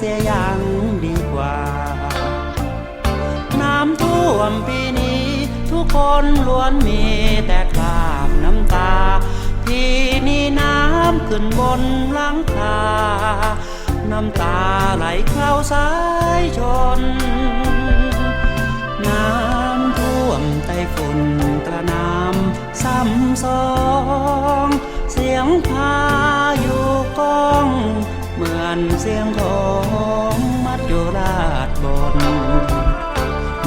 เสียอย่างดีกว่า น้ำท่วมปีนี้ ทุกคนล้วนมีแต่คราบน้ำตา ทีนี่น้ำขึ้นบนหลังคา น้ำตาไหลเข้าสายชน น้ำท่วมไต้ฝุ่นกระน้ำซ้ำสอง เสียงพายุก้อง เหมือนเสียงของมัจจุราชบน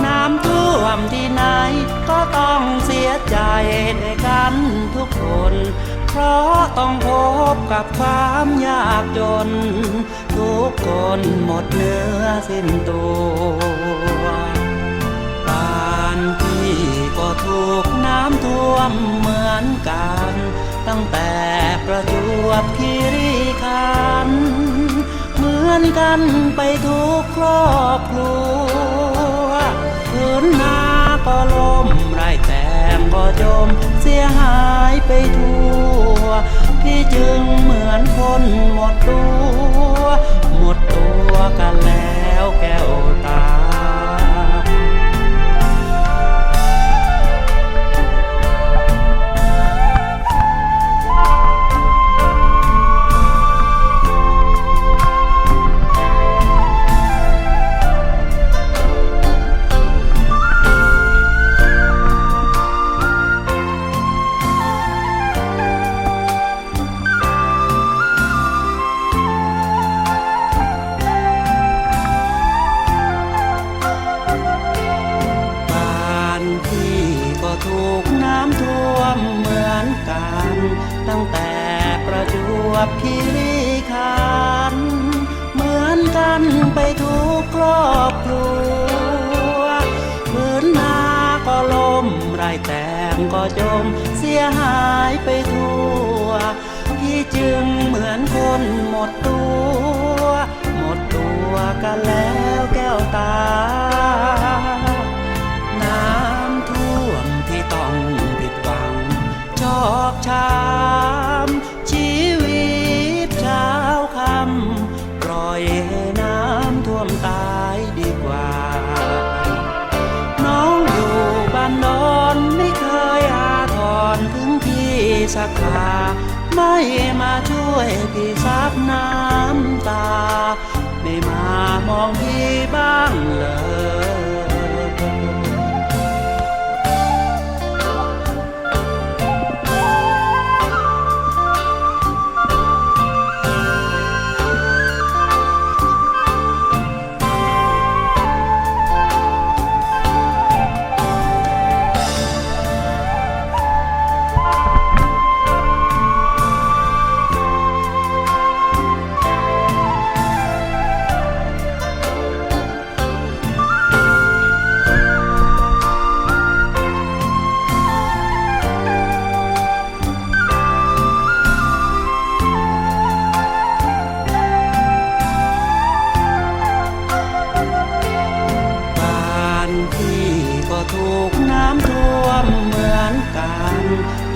น้ำท่วมที่ไหนก็ต้องเสียใจด้วยกันทุกคน เพราะต้องพบกับความยากจน ทุกคนหมดเนื้อสิ้นตัวบ้านพี่ก็ถูกน้ำท่วมเหมือนกัน ตั้งแต่ประจวบคี อนกันไปทุกครอบครัวพื้นนาก็ล้มไรแตงก็จม เสียหายไปทั่ว พี่จึงเหมือนคนหมดตัว จวบคีรีขัน เหมือนกันไปทุกครอบครัวพื้นนาก็ล่มไรแตงก็จม เสียหายไปทั่ว พี่จึงเหมือนคนหมดตัว หมดตัวกันแล้วแก้วตา อยให้น้ำท่วมตายดีกว่า น้องอยู่บ้านนอนไม่เคยอาทรถึงพี่สักคาไม่มาช่วยพี่ซับน้ำตา ไม่มามองพี่บ้างเลย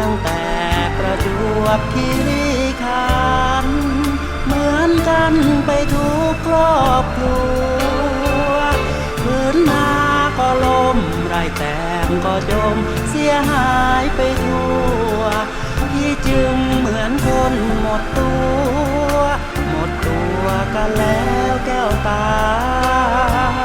ตั้งแต่ประจวบคีรีขันเหมือนกันไปทุกครอบครัวพื้นนาก็ล่มไรแตงก็จมเสียหายไปทั่วพี่จึงเหมือนคนหมดตัว หมดตัวกันแล้วแก้วตา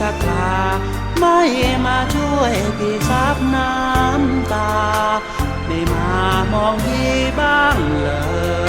สักลาไม่มาช่วยพี่ซับน้ำตา ไม่มามองพี่บ้างเลย